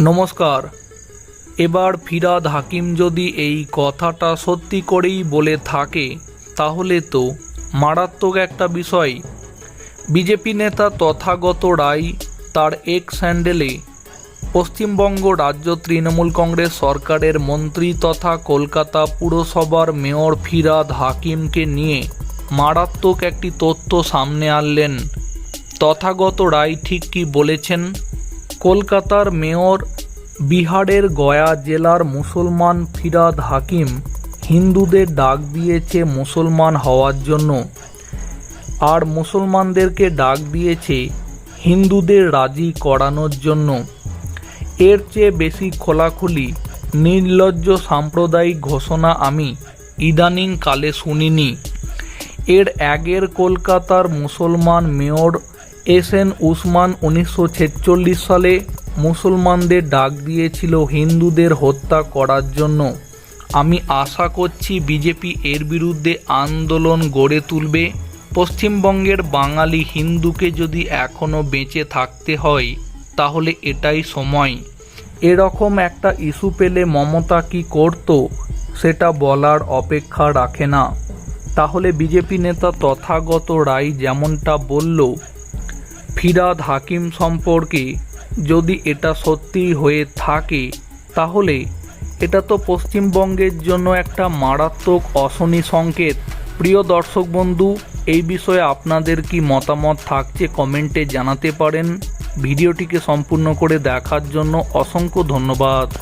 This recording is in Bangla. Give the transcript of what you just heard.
নমস্কার। এবার ফিরাদ হাকিম যদি এই কথাটা সত্যি করেই বলে থাকে, তাহলে তো মারাত্মক একটা বিষয়। বিজেপি নেতা তথাগত রায় তার এক স্যান্ডেলে পশ্চিমবঙ্গ রাজ্য তৃণমূল কংগ্রেস সরকারের মন্ত্রী তথা কলকাতা পুরসভার মেয়র ফিরাদ হাকিমকে নিয়ে মারাত্মক একটি তথ্য সামনে আনলেন। তথাগত রায় ঠিক কি বলেছেন? কলকাতার মেয়র, বিহারের গয়া জেলার মুসলমান ফিরাদ হাকিম হিন্দুদের ডাক দিয়েছে মুসলমান হওয়ার জন্য। আর মুসলমানদেরকে ডাক দিয়েছে হিন্দুদের রাজি করানোর জন্য। এর চেয়ে বেশি খোলাখুলি, নির্লজ্জ সাম্প্রদায়িক ঘোষণা আমি ইদানিং কালে শুনিনি। এর আগের কলকাতার মুসলমান মেয়র এস এন উসমান উনিশশো ছেচল্লিশ সালে মুসলমানদের ডাক দিয়েছিল হিন্দুদের হত্যা করার জন্য। আমি আশা করছি বিজেপি এর বিরুদ্ধে আন্দোলন গড়ে তুলবে। পশ্চিমবঙ্গের বাঙালি হিন্দুকে যদি এখনও বেঁচে থাকতে হয়, তাহলে এটাই সময়। এরকম একটা ইস্যু পেলে মমতা কি করত, সেটা বলার অপেক্ষা রাখে না। তাহলে বিজেপি নেতা তথাগত রায় যেমনটা বলল ফিরাদ হাকিম সম্পর্কে যদি এটা সত্যি হয়ে থাকে, তাহলে এটা তো পশ্চিমবঙ্গের জন্য একটা মারাত্মক অশনি সংকেত। প্রিয় দর্শক বন্ধু, এই বিষয়ে আপনাদের কি মতামত থাকছে কমেন্টে জানাতে পারেন। ভিডিওটিকে সম্পূর্ণ করে দেখার জন্য অসংখ্য ধন্যবাদ।